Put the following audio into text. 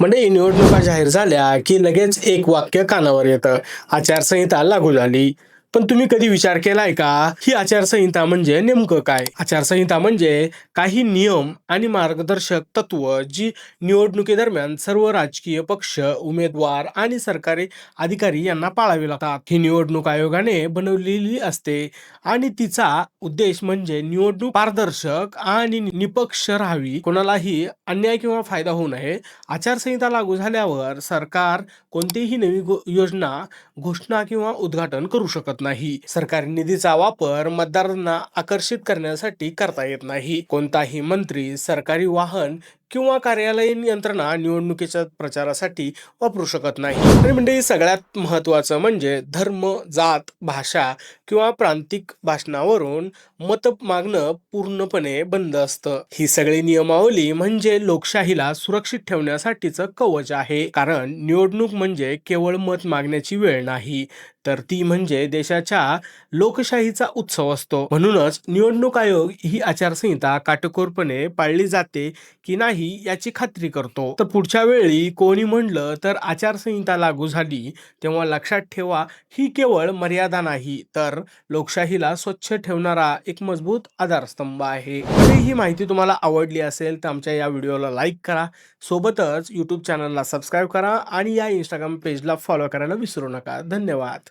म्हणजे निवडणुका जाहीर झाल्या की लगेच एक वाक्य कानावर येतं. आचारसंहिता लागू झाली. पण तुम्ही कधी विचार केलाय का? ही आचारसंहिता म्हणजे नेमकं काय? आचारसंहिता म्हणजे काही नियम आणि मार्गदर्शक तत्व जी निवडणुकीदरम्यान सर्व राजकीय पक्ष उमेदवार आणि सरकारी अधिकारी यांना पाळावी लागतात. ही निवडणूक आयोगाने बनवलेली असते आणि तिचा उद्देश म्हणजे निवडणूक पारदर्शक आणि निपक्ष राहावी. कोणालाही अन्याय किंवा फायदा होऊ नये. आचारसंहिता लागू झाल्यावर सरकार कोणतीही नवी गो- योजना घोषणा किंवा उद्घाटन करू शकत नाही. सरकारी निधीचा वापर मतदारांना आकर्षित करण्यासाठी करता येत नाही. कोणताही मंत्री सरकारी वाहन किंवा कार्यालयीन यंत्रणा निवडणुकीच्या प्रचारासाठी वापरू शकत नाही. आणि म्हणजे सगळ्यात महत्वाचं म्हणजे धर्म जात भाषा किंवा प्रांतिक भाषणावरून मत मागणं पूर्णपणे बंद असतं. ही सगळी नियमावली म्हणजे लोकशाहीला सुरक्षित ठेवण्यासाठीचं कवच आहे. कारण निवडणूक म्हणजे केवळ मत मागण्याची वेळ नाही तर ती म्हणजे देशाच्या लोकशाहीचा उत्सव असतो. म्हणूनच निवडणूक आयोग ही आचारसंहिता काटेकोरपणे पाळली जाते की नाही? याची खात्री करतो. तर पुढच्या वेळी कोणी म्हणलं तर आचारसंहिता लागू झाली तेव्हा लक्षात ठेवा ही केवळ मर्यादा नाही तर लोकशाहीला स्वच्छ ठेवणारा एक मजबूत आधारस्तंभ आहे. जर ही माहिती तुम्हाला आवडली असेल तर आमच्या या व्हिडिओला लाईक करा सोबतच यूट्यूब चॅनलला सबस्क्राईब करा आणि या इंस्टाग्राम पेजला फॉलो करायला विसरू नका. धन्यवाद.